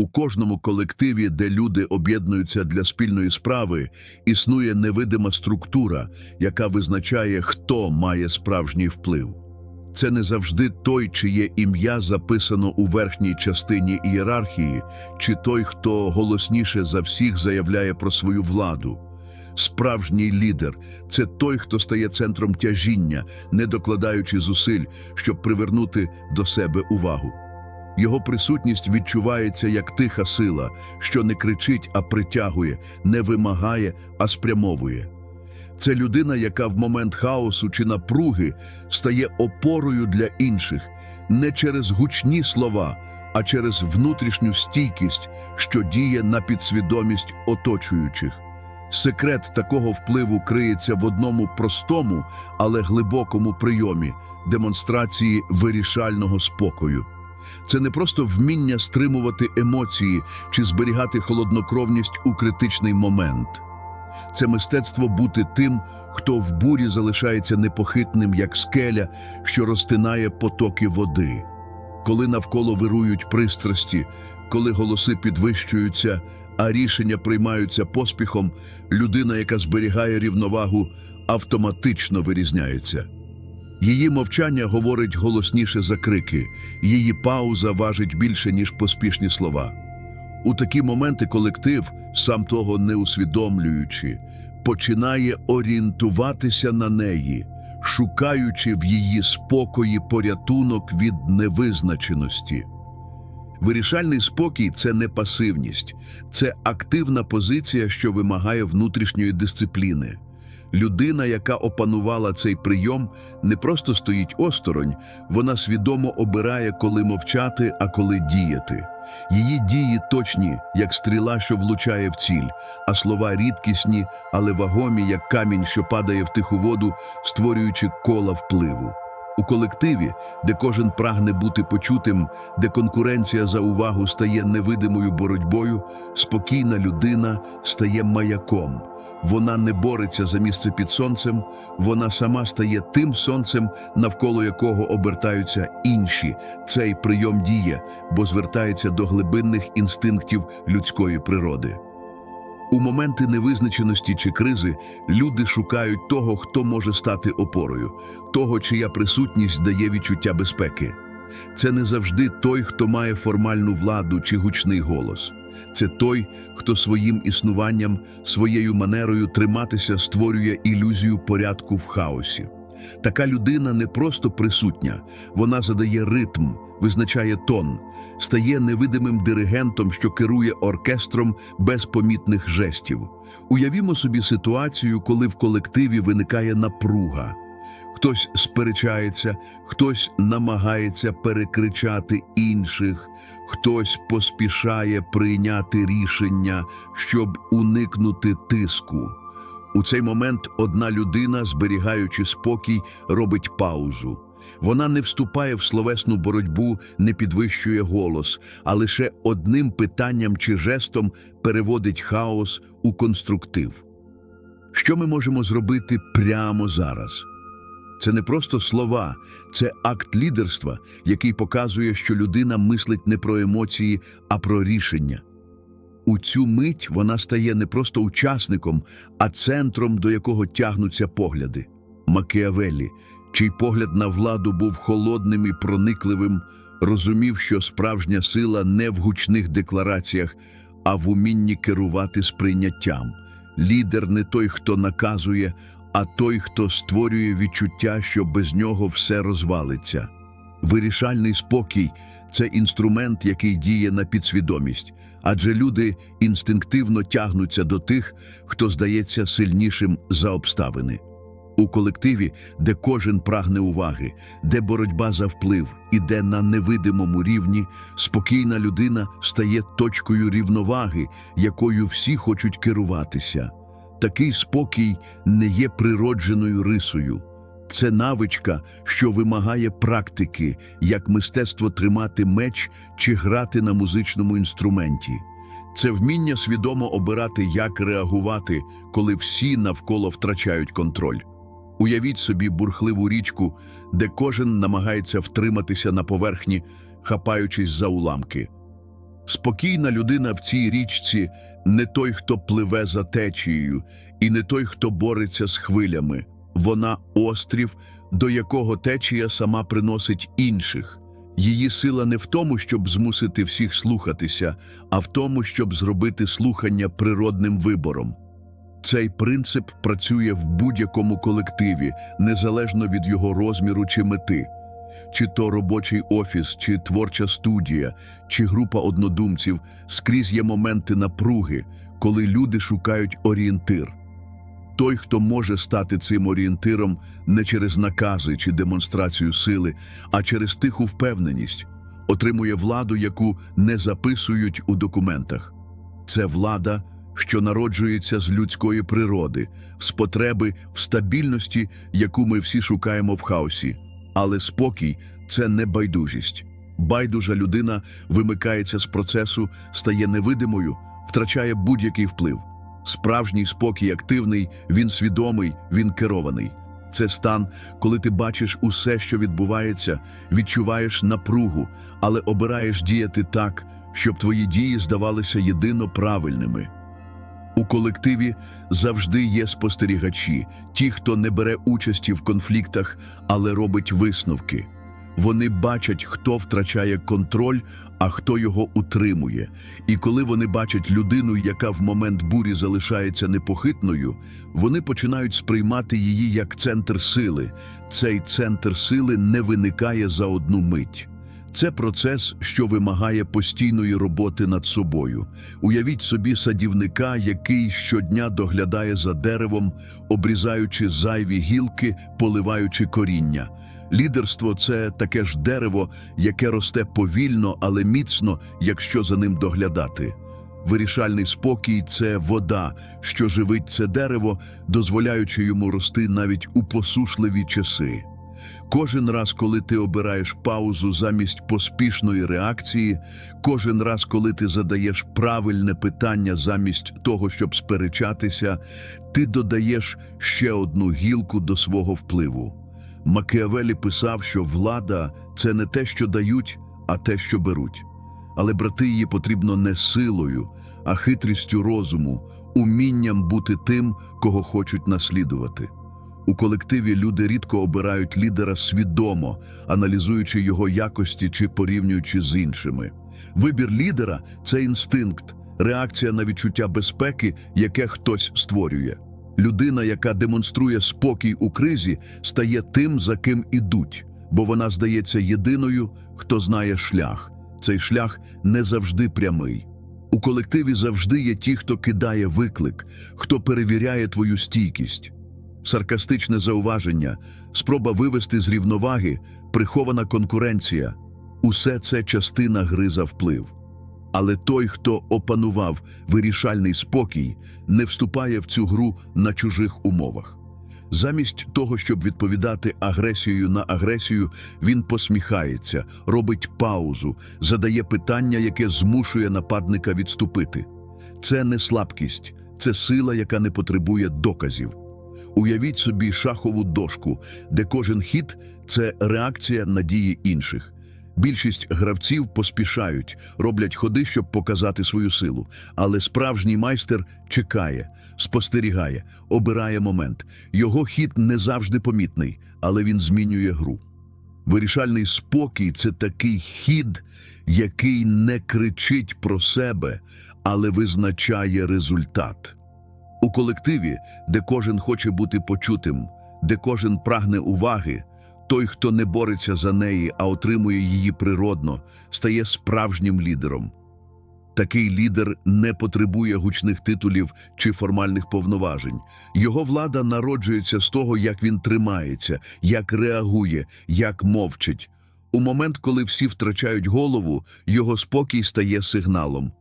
У кожному колективі, де люди об'єднуються для спільної справи, існує невидима структура, яка визначає, хто має справжній вплив. Це не завжди той, чиє ім'я записано у верхній частині ієрархії, чи той, хто голосніше за всіх заявляє про свою владу. Справжній лідер це той, хто стає центром тяжіння, не докладаючи зусиль, щоб привернути до себе увагу. Його присутність відчувається як тиха сила, що не кричить, а притягує, не вимагає, а спрямовує. Це людина, яка в момент хаосу чи напруги стає опорою для інших не через гучні слова, а через внутрішню стійкість, що діє на підсвідомість оточуючих. Секрет такого впливу криється в одному простому, але глибокому прийомі демонстрації вирішального спокою. Це не просто вміння стримувати емоції чи зберігати холоднокровність у критичний момент. Це мистецтво бути тим, хто в бурі залишається непохитним, як скеля, що розтинає потоки води. Коли навколо вирують пристрасті, коли голоси підвищуються, а рішення приймаються поспіхом, людина, яка зберігає рівновагу, автоматично вирізняється. Її мовчання говорить голосніше за крики, її пауза важить більше, ніж поспішні слова. У такі моменти колектив, сам того не усвідомлюючи, починає орієнтуватися на неї, шукаючи в її спокої порятунок від невизначеності. Вирішальний спокій це не пасивність, це активна позиція, що вимагає внутрішньої дисципліни. Людина, яка опанувала цей прийом, не просто стоїть осторонь, вона свідомо обирає, коли мовчати, а коли діяти. Її дії точні, як стріла, що влучає в ціль, а слова рідкісні, але вагомі, як камінь, що падає в тиху воду, створюючи кола впливу. У колективі, де кожен прагне бути почутим, де конкуренція за увагу стає невидимою боротьбою, спокійна людина стає маяком. Вона не бореться за місце під сонцем, вона сама стає тим сонцем, навколо якого обертаються інші. Цей прийом діє, бо звертається до глибинних інстинктів людської природи. У моменти невизначеності чи кризи люди шукають того, хто може стати опорою, того, чия присутність дає відчуття безпеки. Це не завжди той, хто має формальну владу чи гучний голос. Це той, хто своїм існуванням, своєю манерою триматися створює ілюзію порядку в хаосі. Така людина не просто присутня, вона задає ритм, визначає тон, стає невидимим диригентом, що керує оркестром без помітних жестів. Уявімо собі ситуацію, коли в колективі виникає напруга. Хтось сперечається, хтось намагається перекричати інших, хтось поспішає прийняти рішення, щоб уникнути тиску. У цей момент одна людина, зберігаючи спокій, робить паузу. Вона не вступає в словесну боротьбу, не підвищує голос, а лише одним питанням чи жестом переводить хаос у конструктив. Що ми можемо зробити прямо зараз? Це не просто слова, це акт лідерства, який показує, що людина мислить не про емоції, а про рішення. У цю мить вона стає не просто учасником, а центром, до якого тягнуться погляди. Макіавеллі, чий погляд на владу був холодним і проникливим, розумів, що справжня сила не в гучних деклараціях, а в умінні керувати сприйняттям. Лідер не той, хто наказує, а той, хто створює відчуття, що без нього все розвалиться. Вирішальний спокій це інструмент, який діє на підсвідомість, адже люди інстинктивно тягнуться до тих, хто здається сильнішим за обставини. У колективі, де кожен прагне уваги, де боротьба за вплив і де на невидимому рівні спокійна людина стає точкою рівноваги, якою всі хочуть керуватися. Такий спокій не є природженою рисою. Це навичка, що вимагає практики, як мистецтво тримати меч чи грати на музичному інструменті. Це вміння свідомо обирати, як реагувати, коли всі навколо втрачають контроль. Уявіть собі бурхливу річку, де кожен намагається втриматися на поверхні, хапаючись за уламки. Спокійна людина в цій річці не той, хто пливе за течією, і не той, хто бореться з хвилями. Вона острів, до якого течія сама приносить інших. Її сила не в тому, щоб змусити всіх слухатися, а в тому, щоб зробити слухання природним вибором. Цей принцип працює в будь-якому колективі, незалежно від його розміру чи мети. Чи то робочий офіс, чи творча студія, чи група однодумців, скрізь є моменти напруги, коли люди шукають орієнтир. Той, хто може стати цим орієнтиром не через накази чи демонстрацію сили, а через тиху впевненість, отримує владу, яку не записують у документах. Це влада, що народжується з людської природи, з потреби в стабільності, яку ми всі шукаємо в хаосі. Але спокій це не байдужість. Байдужа людина вимикається з процесу, стає невидимою, втрачає будь-який вплив. Справжній спокій активний, він свідомий, він керований. Це стан, коли ти бачиш усе, що відбувається, відчуваєш напругу, але обираєш діяти так, щоб твої дії здавалися єдино правильними. У колективі завжди є спостерігачі, ті, хто не бере участі в конфліктах, але робить висновки. Вони бачать, хто втрачає контроль, а хто його утримує. І коли вони бачать людину, яка в момент бурі залишається непохитною, вони починають сприймати її як центр сили. Цей центр сили не виникає за одну мить. Це процес, що вимагає постійної роботи над собою. Уявіть собі садівника, який щодня доглядає за деревом, обрізаючи зайві гілки, поливаючи коріння. Лідерство це таке ж дерево, яке росте повільно, але міцно, якщо за ним доглядати. Вирішальний спокій це вода, що живить це дерево, дозволяючи йому рости навіть у посушливі часи. Кожен раз, коли ти обираєш паузу замість поспішної реакції, кожен раз, коли ти задаєш правильне питання замість того, щоб сперечатися, ти додаєш ще одну гілку до свого впливу. Макіавелі писав, що влада це не те, що дають, а те, що беруть. Але брати її потрібно не силою, а хитрістю розуму, умінням бути тим, кого хочуть наслідувати. У колективі люди рідко обирають лідера свідомо, аналізуючи його якості чи порівнюючи з іншими. Вибір лідера це інстинкт, реакція на відчуття безпеки, яке хтось створює. Людина, яка демонструє спокій у кризі, стає тим, за ким ідуть, бо вона здається єдиною, хто знає шлях. Цей шлях не завжди прямий. У колективі завжди є ті, хто кидає виклик, хто перевіряє твою стійкість. Саркастичне зауваження, спроба вивести з рівноваги, прихована конкуренція усе це частина гри за вплив. Але той, хто опанував вирішальний спокій, не вступає в цю гру на чужих умовах. Замість того, щоб відповідати агресією на агресію, він посміхається, робить паузу, задає питання, яке змушує нападника відступити. Це не слабкість, це сила, яка не потребує доказів. Уявіть собі шахову дошку, де кожен хід це реакція на дії інших. Більшість гравців поспішають, роблять ходи, щоб показати свою силу. Але справжній майстер чекає, спостерігає, обирає момент. Його хід не завжди помітний, але він змінює гру. Вирішальний спокій це такий хід, який не кричить про себе, але визначає результат. У колективі, де кожен хоче бути почутим, де кожен прагне уваги, той, хто не бореться за неї, а отримує її природно, стає справжнім лідером. Такий лідер не потребує гучних титулів чи формальних повноважень. Його влада народжується з того, як він тримається, як реагує, як мовчить. У момент, коли всі втрачають голову, його спокій стає сигналом.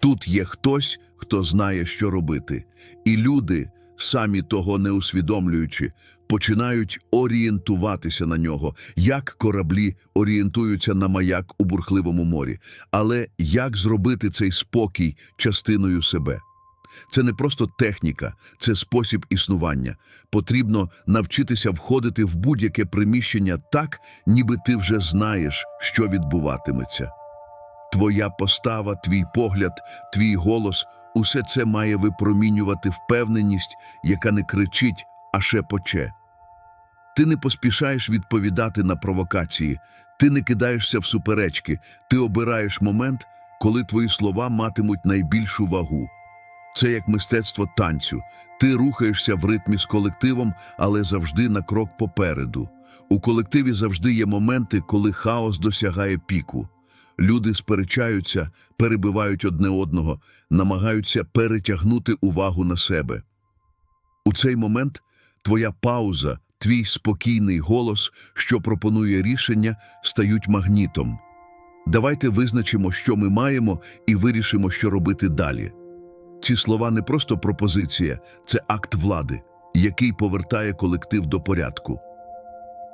Тут є хтось, хто знає, що робити, і люди, самі того не усвідомлюючи, починають орієнтуватися на нього, як кораблі орієнтуються на маяк у бурхливому морі. Але як зробити цей спокій частиною себе? Це не просто техніка, це спосіб існування. Потрібно навчитися входити в будь-яке приміщення так, ніби ти вже знаєш, що відбуватиметься. Твоя постава, твій погляд, твій голос усе це має випромінювати впевненість, яка не кричить, а шепоче. Ти не поспішаєш відповідати на провокації, ти не кидаєшся в суперечки, ти обираєш момент, коли твої слова матимуть найбільшу вагу. Це як мистецтво танцю. Ти рухаєшся в ритмі з колективом, але завжди на крок попереду. У колективі завжди є моменти, коли хаос досягає піку. Люди сперечаються, перебивають одне одного, намагаються перетягнути увагу на себе. У цей момент твоя пауза, твій спокійний голос, що пропонує рішення, стають магнітом. Давайте визначимо, що ми маємо, і вирішимо, що робити далі. Ці слова не просто пропозиція, це акт влади, який повертає колектив до порядку.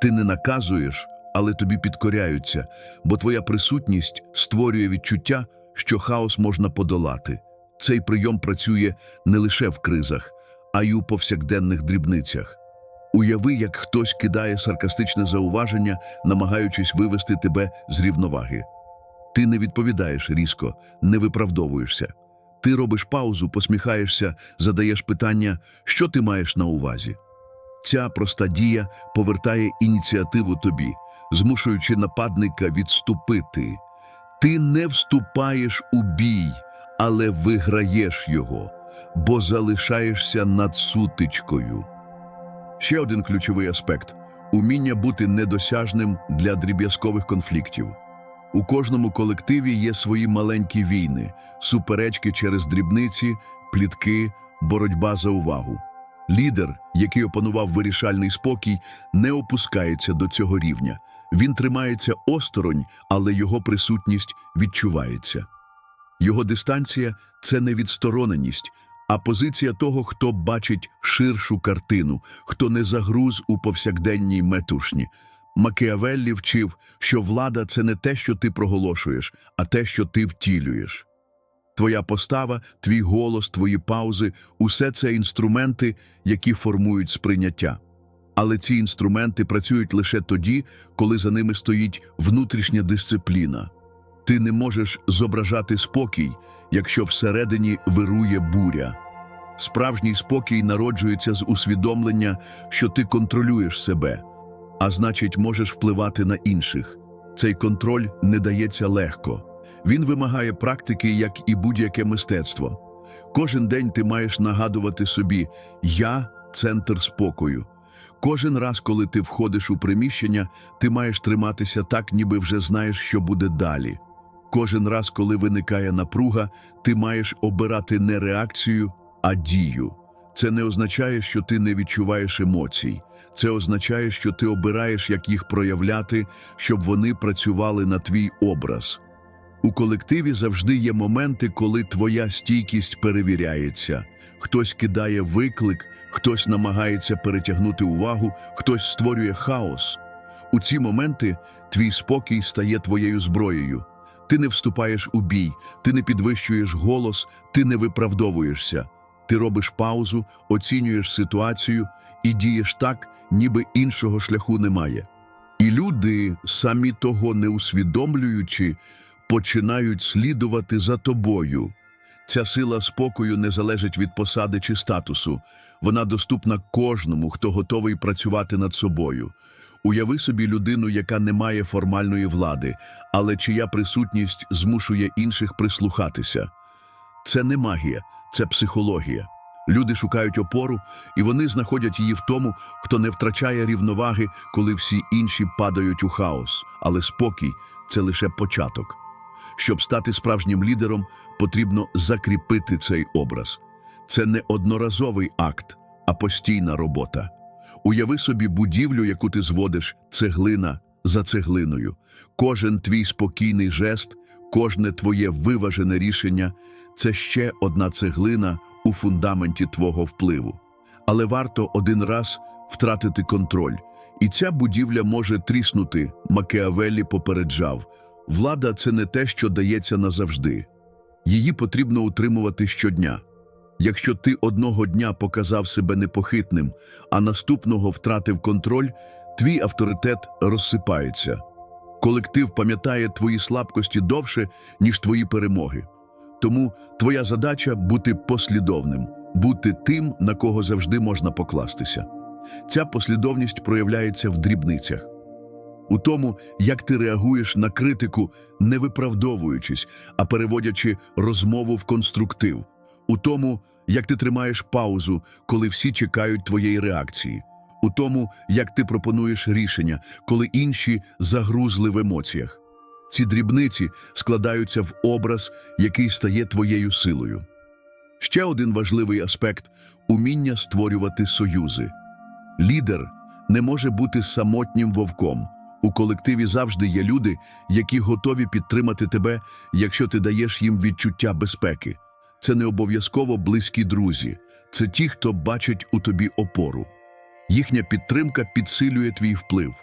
Ти не наказуєш, але тобі підкоряються, бо твоя присутність створює відчуття, що хаос можна подолати. Цей прийом працює не лише в кризах, а й у повсякденних дрібницях. Уяви, як хтось кидає саркастичне зауваження, намагаючись вивести тебе з рівноваги. Ти не відповідаєш різко, не виправдовуєшся. Ти робиш паузу, посміхаєшся, задаєш питання, що ти маєш на увазі. Ця проста дія повертає ініціативу тобі, змушуючи нападника відступити. Ти не вступаєш у бій, але виграєш його, бо залишаєшся над сутичкою. Ще один ключовий аспект уміння бути недосяжним для дріб'язкових конфліктів. У кожному колективі є свої маленькі війни, суперечки через дрібниці, плітки, боротьба за увагу. Лідер, який опанував вирішальний спокій, не опускається до цього рівня. Він тримається осторонь, але його присутність відчувається. Його дистанція це не відстороненість, а позиція того, хто бачить ширшу картину, хто не загруз у повсякденній метушні. Макіавеллі вчив, що влада це не те, що ти проголошуєш, а те, що ти втілюєш. Твоя постава, твій голос, твої паузи усе це інструменти, які формують сприйняття. Але ці інструменти працюють лише тоді, коли за ними стоїть внутрішня дисципліна. Ти не можеш зображати спокій, якщо всередині вирує буря. Справжній спокій народжується з усвідомлення, що ти контролюєш себе, а значить, можеш впливати на інших. Цей контроль не дається легко. Він вимагає практики, як і будь-яке мистецтво. Кожен день ти маєш нагадувати собі Я центр спокою. Кожен раз, коли ти входиш у приміщення, ти маєш триматися так, ніби вже знаєш, що буде далі. Кожен раз, коли виникає напруга, ти маєш обирати не реакцію, а дію. Це не означає, що ти не відчуваєш емоцій. Це означає, що ти обираєш, як їх проявляти, щоб вони працювали на твій образ. У колективі завжди є моменти, коли твоя стійкість перевіряється. Хтось кидає виклик, хтось намагається перетягнути увагу, хтось створює хаос. У ці моменти твій спокій стає твоєю зброєю. Ти не вступаєш у бій, ти не підвищуєш голос, ти не виправдовуєшся. Ти робиш паузу, оцінюєш ситуацію і дієш так, ніби іншого шляху немає. І люди, самі того не усвідомлюючи, починають слідувати за тобою. Ця сила спокою не залежить від посади чи статусу. Вона доступна кожному, хто готовий працювати над собою. Уяви собі людину, яка не має формальної влади, але чия присутність змушує інших прислухатися. Це не магія, це психологія. Люди шукають опору, і вони знаходять її в тому, хто не втрачає рівноваги, коли всі інші падають у хаос. Але спокій це лише початок. Щоб стати справжнім лідером, потрібно закріпити цей образ. Це не одноразовий акт, а постійна робота. Уяви собі будівлю, яку ти зводиш, цеглина за цеглиною. Кожен твій спокійний жест, кожне твоє виважене рішення це ще одна цеглина у фундаменті твого впливу. Але варто один раз втратити контроль, і ця будівля може тріснути, Макіавеллі попереджав. Влада це не те, що дається назавжди. Її потрібно утримувати щодня. Якщо ти одного дня показав себе непохитним, а наступного втратив контроль, твій авторитет розсипається. Колектив пам'ятає твої слабкості довше, ніж твої перемоги. Тому твоя задача бути послідовним, бути тим, на кого завжди можна покластися. Ця послідовність проявляється в дрібницях. У тому, як ти реагуєш на критику, не виправдовуючись, а переводячи розмову в конструктив, у тому, як ти тримаєш паузу, коли всі чекають твоєї реакції, у тому, як ти пропонуєш рішення, коли інші загрузли в емоціях. Ці дрібниці складаються в образ, який стає твоєю силою. Ще один важливий аспект уміння створювати союзи. Лідер не може бути самотнім вовком. У колективі завжди є люди, які готові підтримати тебе, якщо ти даєш їм відчуття безпеки. Це не обов'язково близькі друзі, це ті, хто бачить у тобі опору. Їхня підтримка підсилює твій вплив,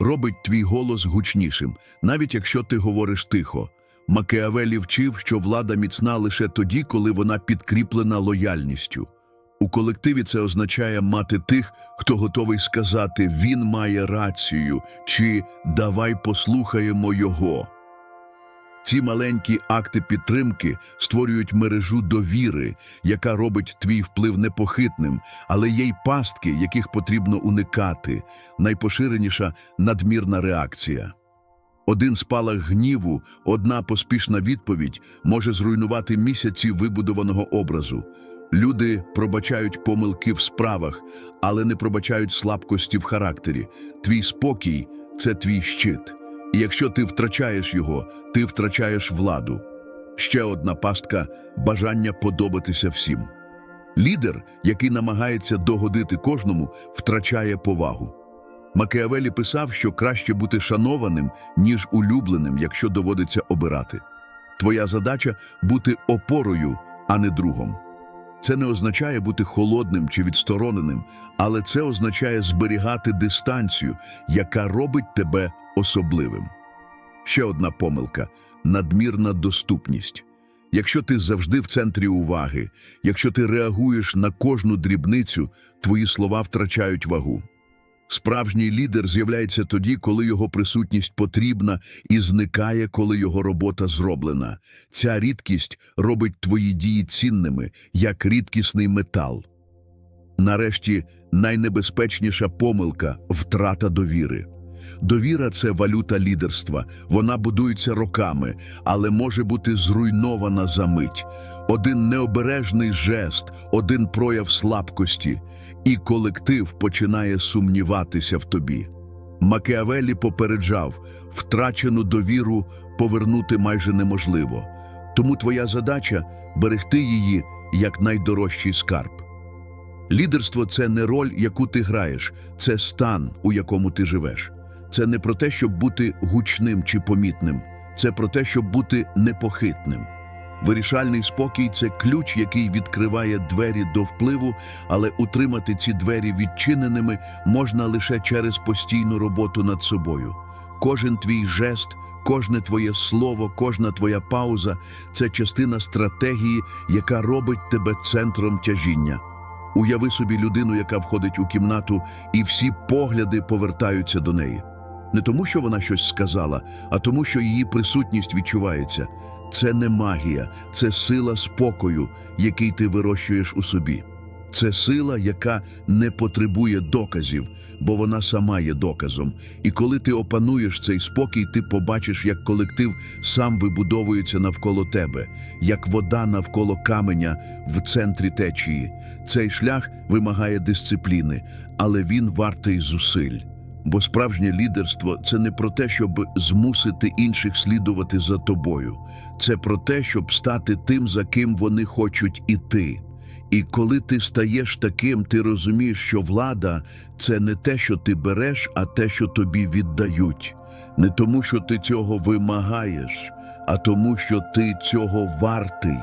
робить твій голос гучнішим, навіть якщо ти говориш тихо. Макеавелі вчив, що влада міцна лише тоді, коли вона підкріплена лояльністю. У колективі це означає мати тих, хто готовий сказати «він має рацію» чи «давай послухаємо його». Ці маленькі акти підтримки створюють мережу довіри, яка робить твій вплив непохитним, але є й пастки, яких потрібно уникати. Найпоширеніша надмірна реакція. Один спалах гніву, одна поспішна відповідь може зруйнувати місяці вибудованого образу. Люди пробачають помилки в справах, але не пробачають слабкості в характері. Твій спокій це твій щит. І якщо ти втрачаєш його, ти втрачаєш владу. Ще одна пастка бажання подобатися всім. Лідер, який намагається догодити кожному, втрачає повагу. Макеавелі писав, що краще бути шанованим, ніж улюбленим, якщо доводиться обирати. Твоя задача бути опорою, а не другом. Це не означає бути холодним чи відстороненим, але це означає зберігати дистанцію, яка робить тебе особливим. Ще одна помилка надмірна доступність. Якщо ти завжди в центрі уваги, якщо ти реагуєш на кожну дрібницю, твої слова втрачають вагу. Справжній лідер з'являється тоді, коли його присутність потрібна і зникає, коли його робота зроблена. Ця рідкість робить твої дії цінними, як рідкісний метал. Нарешті, найнебезпечніша помилка втрата довіри. Довіра це валюта лідерства. Вона будується роками, але може бути зруйнована за мить. Один необережний жест, один прояв слабкості, і колектив починає сумніватися в тобі. Макеавелі попереджав, втрачену довіру повернути майже неможливо. Тому твоя задача берегти її як найдорожчий скарб. Лідерство це не роль, яку ти граєш, це стан, у якому ти живеш. Це не про те, щоб бути гучним чи помітним, це про те, щоб бути непохитним. Вирішальний спокій це ключ, який відкриває двері до впливу, але утримати ці двері відчиненими можна лише через постійну роботу над собою. Кожен твій жест, кожне твоє слово, кожна твоя пауза це частина стратегії, яка робить тебе центром тяжіння. Уяви собі людину, яка входить у кімнату, і всі погляди повертаються до неї. Не тому, що вона щось сказала, а тому, що її присутність відчувається. Це не магія, це сила спокою, який ти вирощуєш у собі. Це сила, яка не потребує доказів, бо вона сама є доказом. І коли ти опануєш цей спокій, ти побачиш, як колектив сам вибудовується навколо тебе, як вода навколо каменя в центрі течії. Цей шлях вимагає дисципліни, але він вартий зусиль. Бо справжнє лідерство це не про те, щоб змусити інших слідувати за тобою, це про те, щоб стати тим, за ким вони хочуть іти. І коли ти стаєш таким, ти розумієш, що влада це не те, що ти береш, а те, що тобі віддають. Не тому, що ти цього вимагаєш, а тому, що ти цього вартий.